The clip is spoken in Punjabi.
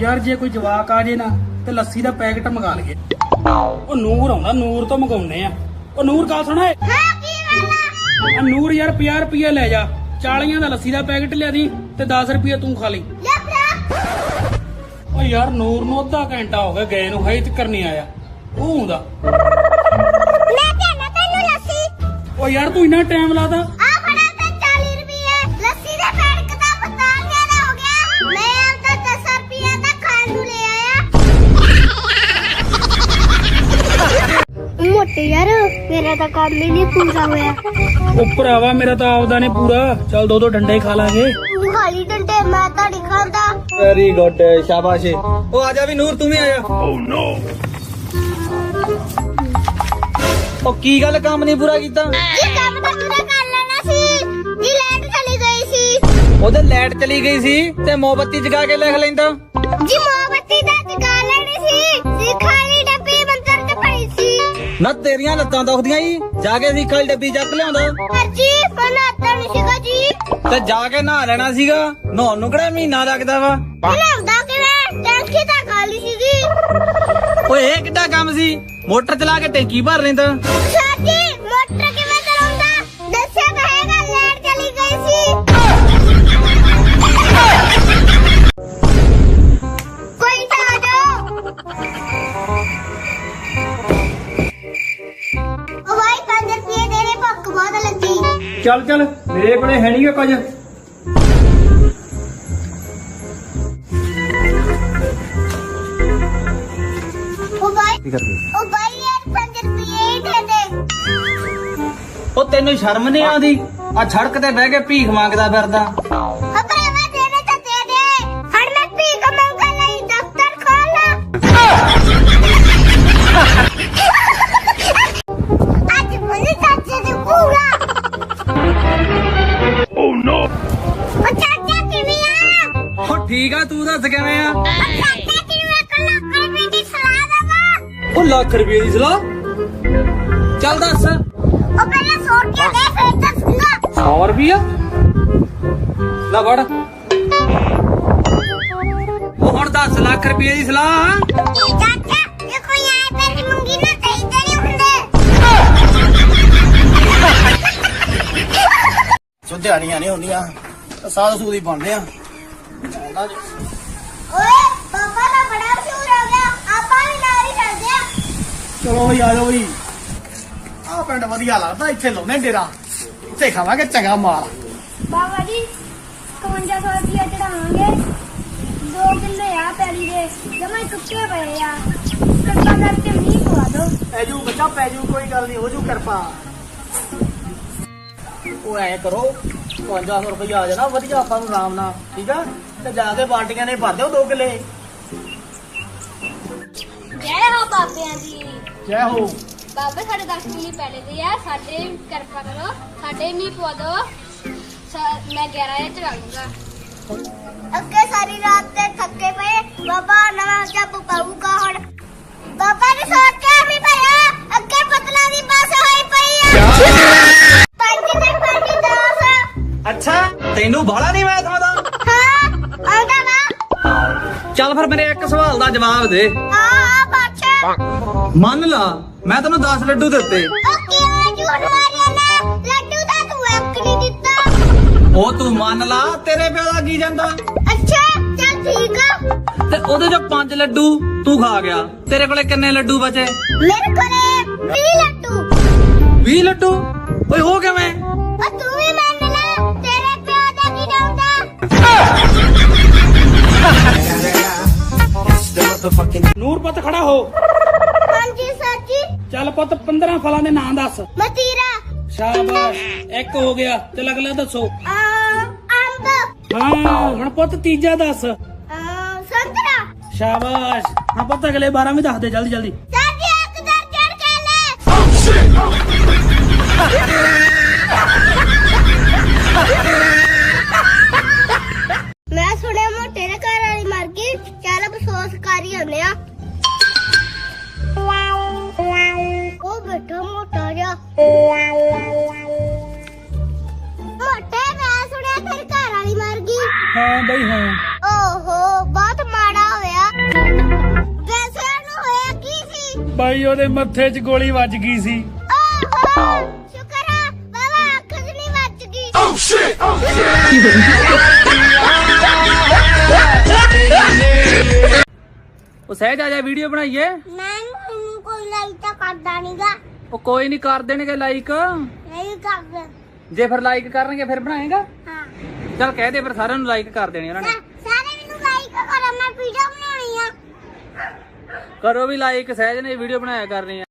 ਯਾਰ ਜੇ ਕੋਈ ਜਵਾਕ ਆ ਜੇ ਨਾ ਤੇ ਲੱਸੀ ਦਾ ਪੈਕਟ ਮੰਗਾ ਲਈਏ। ਉਹ ਨੂਰ ਆਉਂਦਾ ਨੂਰ ਤੋਂ ਮੰਗਾਉਨੇ ਆ। ਉਹ ਨੂਰ ਗੱਲ ਸੁਣ ਹਾਂ ਕੀ ਵਾਲਾ ਆ? ਨੂਰ ਯਾਰ 50 ਰੁਪਏ ਲੈ ਜਾ। 40 ਦਾ ਲੱਸੀ ਦਾ ਪੈਕਟ ਲਿਆ ਦੀ ਤੇ 10 ਰੁਪਏ ਤੂੰ ਖਾ ਲਈ। ਲੈ ਓ ਯਾਰ ਨੂਰ ਨੂੰ ਅੱਧਾ ਘੰਟਾ ਹੋ ਗਿਆ ਗਏ ਨੂੰ ਹਜੇ ਤੱਕ ਨਹੀਂ ਆਇਆ। ਉਹ ਆਉਂਦਾ। ਲੈ ਕੇ ਨਾ ਤੈਨੂੰ ਲੱਸੀ। ਓ ਯਾਰ ਤੂੰ ਇੰਨਾ ਟਾਈਮ ਲਾਦਾ ਮੋਟੇ ਯਾਰ ਮੇਰਾ ਤਾਂ ਕੰਮ ਹੀ ਨਹੀਂ ਪੂਰਾ ਹੋਇਆ ਉਹ ਭਰਾਵਾ ਮੇਰਾ ਤਾਂ ਆਪਦਾ ਨੇ ਪੂਰਾ ਚੱਲ ਦੋ ਦੋ ਡੰਡੇ ਖਾ ਲਾਂਗੇ ਤੂੰ ਖਾਲੀ ਡੰਡੇ ਮੈਂ ਤਾਂ ਨਹੀਂ ਖਾਂਦਾ ਵੈਰੀ ਗੁੱਡ ਸ਼ਾਬਾਸ਼ ਉਹ ਆ ਜਾ ਵੀ ਨੂਰ ਤੂੰ ਵੀ ਆ ਜਾ ਓ ਨੋ ਉਹ ਕੀ ਗੱਲ ਕੰਮ ਨਹੀਂ ਪੂਰਾ ਕੀਤਾ ਇਹ ਕੰਮ ਤਾਂ ਪੂਰਾ ਕਰ ਲੈਣਾ ਸੀ ਜੀ ਲਾਈਟ ਚਲੀ ਗਈ ਸੀ ਉਹਦੇ ਲਾਈਟ ਚਲੀ ਗਈ ਸੀ ਤੇ ਮੋਮਬੱਤੀ ਜਗਾ ਕੇ ਲਿਖ ਲੈਂਦਾ ਤੇਰੀਆਂ ਲੱਤਾਂ ਦੁਖਦੀਆਂ ਈ ਜਾ ਕੇ ਸਿੱਖਲ ਡੱਬੀ ਚੱਕ ਲਿਆਉਂਦਾ। ਪਰ ਜੀ ਪਨਾਤਾ ਨਹੀਂ ਸੀਗਾ ਜੀ। ਤੇ ਜਾ ਕੇ ਨਹਾ ਲੈਣਾ ਸੀਗਾ। ਨਹਾਉਣ ਨੂੰ ਕਿਹੜਾ ਮਹੀਨਾ ਲੱਗਦਾ ਵਾ? ਬਣਾਉਂਦਾ ਕਿਵੇਂ? ਟੈਂਕੀ ਤਾਂ ਖਾਲੀ ਸੀਗੀ। ਓਏ ਇਹ ਕਿੱਡਾ ਕੰਮ ਸੀ? ਮੋਟਰ ਚਲਾ ਕੇ ਟੈਂਕੀ ਭਰ ਲੈਂਦਾ। ਸਰ ਜੀ। ਚੱਲ ਚੱਲ ਮੇਰੇ ਕੋਲੇ ਹੈ ਨਹੀਂਗਾ ਕੁਝ। ਉਹ ਭਾਈ ਕੀ ਕਰਦੀ? ਉਹ ਭਾਈ ਯਾਰ 5 ਰੁਪਏ ਹੀ ਦੇ ਦੇ। ਉਹ ਤੈਨੂੰ ਸ਼ਰਮ ਨਹੀਂ ਆਉਂਦੀ? ਆ ਸੜਕ ਤੇ ਬਹਿ ਕੇ ਭੀਖ ਮੰਗਦਾ ਫਿਰਦਾ। ਦੱਸ ਕਿਵੇਂ ਆ? ਉਹ ਚਾਚਾ ਕਿਵੇਂ ਕਲਾ ਰੁਪਏ ਦੀ ਸਲਾਹ ਦਵਾ ਉਹ ਲੱਖ ਰੁਪਏ ਦੀ ਸਲਾਹ। ਚੱਲ ਦੱਸ। ਉਹ ਪਹਿਲਾਂ ਸੋਚ ਕੇ ਦੇ ਫਿਰ ਦੱਸੂਗਾ 100 ਰੁਪਿਆ ਲੈ ਫੜ। ਉਹ ਹੁਣ 10 ਲੱਖ ਰੁਪਏ ਦੀ ਸਲਾਹ। ਚਾਚਾ ਇਹ ਕੋਈ ਆਏ ਪੈਸੇ ਮੰਗੀ ਨਾ ਤੇ ਇਦਾਂ ਨਹੀਂ ਹੁੰਦੇ। ਸੁਧਿਆਣੀਆਂ ਨਹੀਂ ਹੁੰਦੀਆਂ ਸਾਧ ਸੂਦੀ ਬਣਦੇ ਆ ਓਏ ਪਾਪਾ ਦਾ ਬੜਾ ਮਸ਼ਹੂਰ ਹੋ ਗਿਆ ਆਪਾਂ ਵੀ ਨਾਲ ਹੀ ਚੱਲਦੇ ਆ ਚਲੋ ਬਈ ਆ ਜਾਓ ਬਈ। ਆਹ ਪਿੰਡ ਵਧੀਆ ਲੱਗਦਾ ਇੱਥੇ ਲਾਉਨੇ ਡੇਰਾ। ਇੱਥੇ ਖਾਵਾਂਗੇ ਚੰਗਾ ਮਾਲ। ਬਾਬਾ ਜੀ 5100 ਰੁਪਏ ਚੜਾਵਾਂਗੇ 2 ਕਿੱਲੇ ਆ ਪੈਲੀ ਦੇ ਜਮਾ ਟੁੱਟੇ ਪਏ ਆ। ਕਿਰਪਾ ਕਰਕੇ ਮੀਂਹ ਪਵਾ ਦਿਓ। ਪੈ ਜੂ ਬੱਚਾ ਪੈ ਜੂ ਕੋਈ ਗੱਲ ਨਹੀਂ ਹੋ ਜੂ ਕਿਰਪਾ। ਉਹ ਐ ਕਰੋ 5500 ਰੁਪਏ ਆ ਜਾਣਾ ਵਧੀਆ ਆਪਾਂ ਨੂੰ ਆਰਾਮ ਨਾਲ ਠੀਕ ਆ? ਤੇ ਜਾ ਕੇ ਬਾਲਟੀਆਂ ਨੇ ਭਰ ਦਿਓ 2 ਕਿੱਲੇ। ਜੈ ਹੋ ਬਾਬਿਆਂ ਦੀ। ਜੈ ਹੋ? ਬਾਬੇ ਸਾਡੇ 10 ਕਿੱਲੇ ਪੈਲੇ ਦੇ ਆ। ਸਾਡੇ ਕਿਰਪਾ ਕਰੋ। ਸਾਡੇ ਮੀਂਹ ਪਵਾ ਦਿਓ। ਸਾ- ਮੈਂ 11000 ਚੜਾ ਲੂੰਗਾ ਅੱਗੇ ਸਾਰੀ ਰਾਤ ਤੇ ਥੱਕੇ ਪਏ। ਬਾਬਾ ਨਵਾਂ ਜੱਬ ਪਾਊਗਾ ਹੁਣ। ਬਾਬਾ ਨੇ ਸੋਚਿਆ ਵੀ ਭਇਆ ਅੱਗੇ ਪਤਲਾ ਦੀ ਬੱਸ ਹੋਈ ਪਈ ਆ। ਪੰਜ ਤੇ ਪੰਜ ਦਸ। ਅੱਛਾ ਤੈਨੂੰ ਬਾਹਲਾ ਨਹੀਂ ਮੈਂ ਸਮਝਦਾ ਹਾਂ ਆਉਂਦਾ ਵਾ। ਚੱਲ ਫਿਰ ਮੇਰੇ ਇੱਕ ਸਵਾਲ ਦਾ ਜਵਾਬ ਦੇ। ਆ ਆ ਬਾਦਸ਼ਾਹ ਮੰਨ ਲਾ ਮੈਂ ਤੈਨੂੰ 10 ਲੱਡੂ ਦਿੱਤੇ। ਉਹ ਕਿਉਂ ਝੂਠ ਮਾਰਿਆ ਨਾ। ਲੱਡੂ ਤਾਂ ਤੂੰ ਇੱਕ ਨਹੀਂ ਦਿੱਤਾ। ਉਹ ਤੂੰ ਮੰਨ ਲਾ ਤੇਰੇ ਪਿਓ ਦਾ ਕੀ ਜਾਂਦਾ? ਅੱਛਾ ਚੱਲ ਠੀਕ ਆ। ਤੇ ਉਹਦੇ ਚੋਂ 5 ਲੱਡੂ ਤੂੰ ਖਾ ਗਿਆ। ਤੇਰੇ ਕੋਲੇ ਕਿੰਨੇ ਲੱਡੂ ਬਚੇ? ਮੇਰੇ ਕੋਲੇ 20 ਲੱਡੂ। 20 ਲੱਡੂ? ਓਏ ਹੋ ਕਿਵੇਂ? ਉਹ ਤੂੰ ਵੀ ਮੰਨ ਲੈ ਤੇਰੇ ਪਿਓ ਦਾ ਕੀ ਜਾਂਦਾ। ਨੂਰ ਪੁੱਤ ਖੜਾ ਹੋ। ਚੱਲ ਪੁੱਤ 15 ਫਲਾਂ ਦੇ ਨਾਂ ਦੱਸ। ਮਤੀਰਾ। ਸ਼ਾਬਾਸ਼। ਇੱਕ ਹੋ ਗਿਆ ਤੇ ਅਗਲਾ ਦੱਸੋ। ਅੰਬ। ਹਾਂ ਹੁਣ ਪੁੱਤ ਤੀਜਾ ਦੱਸ। ਆ, ਸੰਤਰਾ। ਸ਼ਾਬਾਸ਼। ਹਾਂ ਪੁੱਤ ਅਗਲੇ 12 ਵੀ ਦੱਸ ਦੇ ਜਲਦੀ ਜਲਦੀ। ਸਰ ਜੀ ਇੱਕ ਦਰਜਨ ਕੇਲੇ ਬਾਈ ਉਹਦੇ ਮੱਥੇ 'ਚ ਗੋਲੀ ਵੱਜ ਗਈ ਸੀ। ਓਹੋ ਸ਼ੁਕਰ ਆ ਬਾਬਾ ਅੱਖ 'ਚ ਨਹੀਂ ਵੱਜ ਗਈ। ਉਹ ਸਹਿਜ ਆ ਜਾ ਵੀਡੀਓ ਬਣਾਈਏ। ਮੈਂ ਮੈਨੂੰ ਕੋਈ ਲਾਈਕ ਤਾਂ ਕਰਦਾ ਨਹੀਂਗਾ ਉਹ ਕੋਈ ਨਹੀਂ ਕਰ ਦੇਣਗੇ ਲਾਈਕ ਨਹੀਂ ਕਰਦਾ। ਜੇ ਫਿਰ ਲਾਈਕ ਕਰਨਗੇ ਫਿਰ ਬਣਾਏਗਾ। ਹਾਂ। ਚੱਲ ਕਹਿ ਦੇ ਫਿਰ ਸਾਰਿਆਂ ਨੂੰ ਲਾਈਕ ਕਰ ਦੇਣੀ ਉਹਨਾਂ ਨੇ ਸਾਰੇ ਮੈਨੂੰ ਲਾਈਕ ਕਰੋ ਵੀ ਲਾਈਕ ਸਹਿਜ ਨੇ ਵੀਡੀਓ ਬਣਾਇਆ ਕਰਨੀ ਆ।